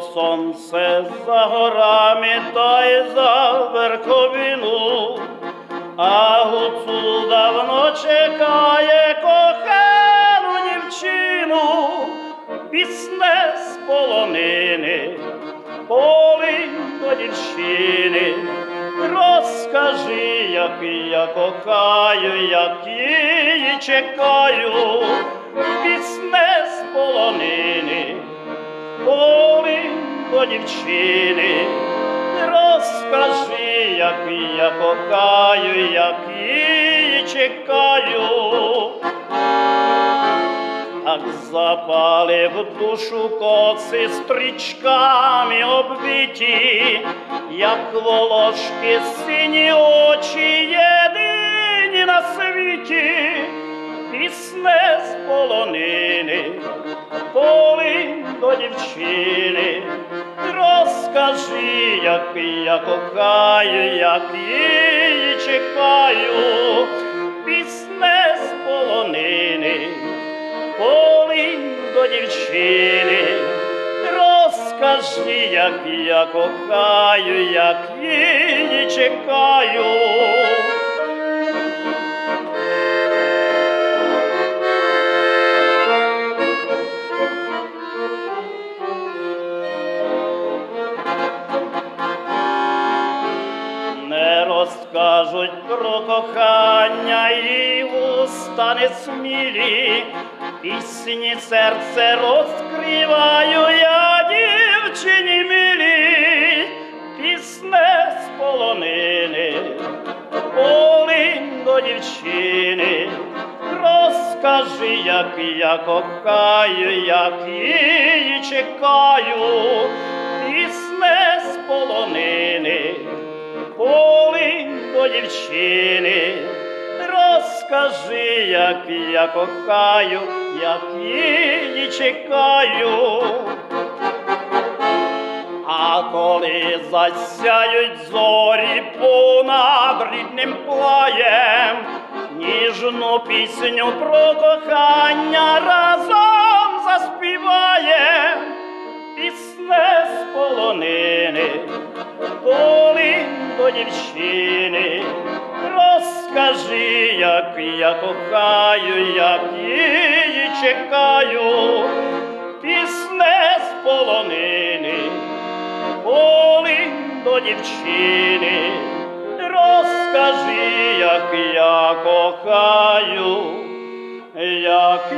сонце за горами та й за верховину, а гуцул давно чекає кохану дівчину, пісне з полонини, полинь до дівчини. Розкажи, як я кохаю, як її чекаю, пісне з полонини, дівчини, розкажи, як я кохаю, як її чекаю. Ак запали в душу коси стрічками обвиті, як волошки сині очі єдині на світі, пісне з полонини, полинь до дівчини, розкажи, як я кохаю, як її чекаю, пісне з полонини полинь до дівчини, розкажи, як я кохаю, як її чекаю. Розкажуть про кохання і уста не смілі, пісні серце розкриваю я дівчині милі, пісне з полонини, полинь до дівчини, розкажи, як я кохаю, як її чекаю, пісне з полонини дівчини, розкажи, як я кохаю, як її чекаю. А коли засяють зорі понад рідним плаєм, ніжну пісню про кохання разом заспіваєм, пісне з полонини, дівчини, розкажи, як я кохаю, як її чекаю, пісне з полонини, полинь до дівчини, розкажи, як я кохаю, як